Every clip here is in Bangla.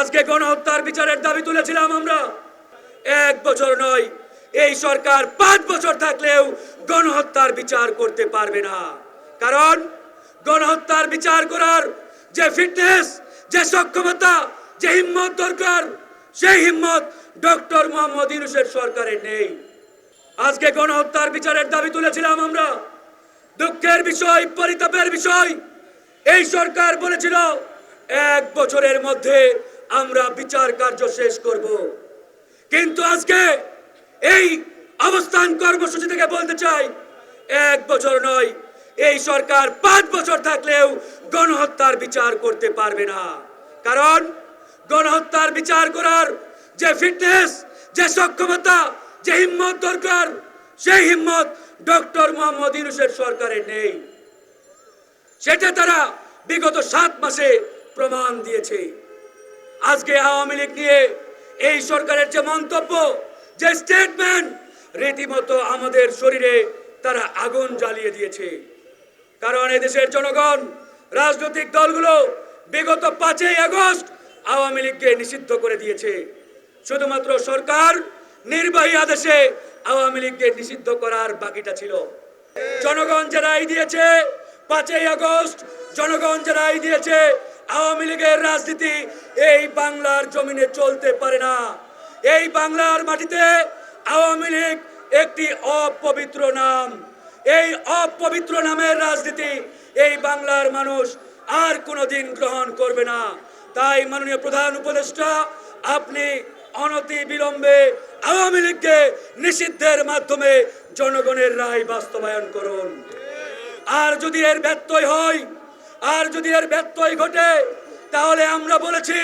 আজকে গণহত্যার বিচারের দাবি তুলেছিলাম আমরা। এক বছর নয়, এই সরকার পাঁচ বছর থাকলেও গণহত্যার বিচার করতে পারবে না। কারণ গণহত্যার বিচার করার যে ফিটনেস যে সক্ষমতা, যে হিম্মত দরকার, সেই হিম্মত ডক্টর মোহাম্মদ ইউনুসের সরকারের নেই। আজকে গণহত্যার বিচারের দাবি তুলেছিলাম আমরা। দুঃখের বিষয়, পরিতাপের বিষয়, এই সরকার বলেছিল, এক বছরের মধ্যে আমরা বিচার কার্য শেষ করব। কিন্তু আজকে এই অবস্থান কর্মসূচি থেকে বলতে চাই, এক বছর নয়, এই সরকার পাঁচ বছর থাকলেও গণহত্যার বিচার করতে পারবে না। কারণ গণহত্যার বিচার করার যে ফিটনেস যে সক্ষমতা, যে হিম্মত দরকার, সেই হিম্মত ডক্টর মোহাম্মদ ইউনুসের সরকারের নেই। সেটা তারা বিগত সাত মাসে প্রমাণ দিয়েছে। আজকে আওয়ামী লীগ নিয়ে এই সরকারের যে মন্তব্য, যে স্টেটমেন্ট রীতিমতো আমাদের শরীরে তারা আগুন জ্বালিয়ে দিয়েছে। কারণ এদেশের জনগণ, রাজনৈতিক দলগুলো বিগত পাঁচই আগস্ট আওয়ামী লীগকে নিষিদ্ধ করে দিয়েছে। শুধুমাত্র সরকার নির্বাহী আদেশে আওয়ামী লীগকে নিষিদ্ধ করার বাকিটা ছিল। জনগণ যে রায় দিয়েছে পাঁচই আগস্ট, জনগণ যে রায় দিয়েছে আওয়ামী লীগের রাজনীতি এই বাংলার জমিনে চলতে পারে না। এই বাংলার মাটিতে আওয়ামী লীগ একটি অপবিত্র নাম। এই অপবিত্র নামের রাজনীতি এই বাংলার মানুষ আর কোনোদিন গ্রহণ করবে না। তাই মাননীয় প্রধান উপদেষ্টা, আপনি অনতি বিলম্বে আওয়ামী লীগকে নিষিদ্ধের মাধ্যমে জনগণের রায় বাস্তবায়ন করুন। আর যদি এর ব্যত্যয় হয়, আর যদি এর ব্যত্যয় ঘটে তাহলে আমরা বলেছি,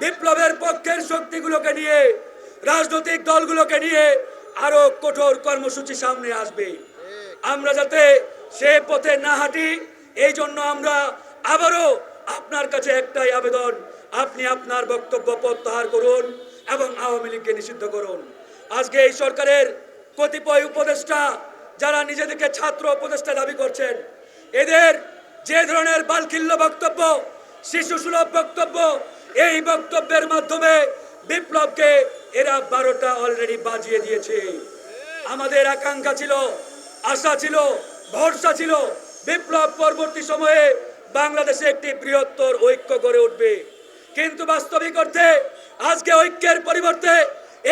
বিপ্লবের পক্ষের শক্তিগুলোকে নিয়ে, রাজনৈতিক দলগুলোকে নিয়ে আরও কঠোর কর্মসূচি সামনে আসবে। আমরা যাতে সে পথে না হাঁটি, এই জন্য আমরা আবারও আপনার কাছে একটাই আবেদন, আপনি আপনার বক্তব্য প্রত্যাহার করুন এবং আওয়ামী লীগকে নিষিদ্ধ করুন। আজকে এই সরকারের কতিপয় উপদেষ্টা যারা নিজেদেরকে ছাত্র উপদেষ্টা দাবি করছেন, এদের যে ধরনের বালখিল্য বক্তব্য শিশু সুলভ বক্তব্য। এই বক্তব্যের মাধ্যমে বিপ্লবকে এরা বারোটা অলরেডি বাজিয়ে দিয়েছে। আমাদের আকাঙ্ক্ষা ছিল, আশা ছিল, ভরসা ছিল, বিপ্লব পরবর্তী সময়ে বাংলাদেশে একটি বৃহত্তর ঐক্য গড়ে উঠবে। কিন্তু বাস্তবিক অর্থে আজকে ঐক্যের পরিবর্তে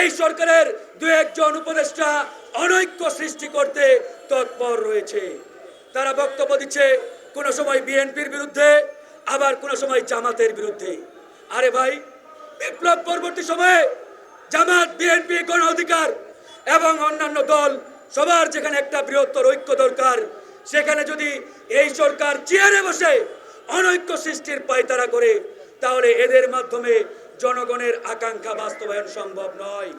এই সরকারের দু একজন উপদেষ্টা অনৈক্য সৃষ্টি করতে তৎপর রয়েছে। তারা বক্তব্য দিচ্ছে, কোনো সময় বিএনপির বিরুদ্ধে আবার কোনো সময় জামাতের বিরুদ্ধে। আরে ভাই, বিপ্লব পরবর্তী সময়ে জামাত, বিএনপি, গণ অধিকার এবং অন্যান্য দল, সবার যেখানে একটা বৃহত্তর ঐক্য দরকার, সেখানে যদি এই সরকার চেয়ারে বসে অনৈক্য সৃষ্টির পায়তারা করে, তাহলে এদের মাধ্যমে জনগণের আকাঙ্ক্ষা বাস্তবায়ন সম্ভব নয়।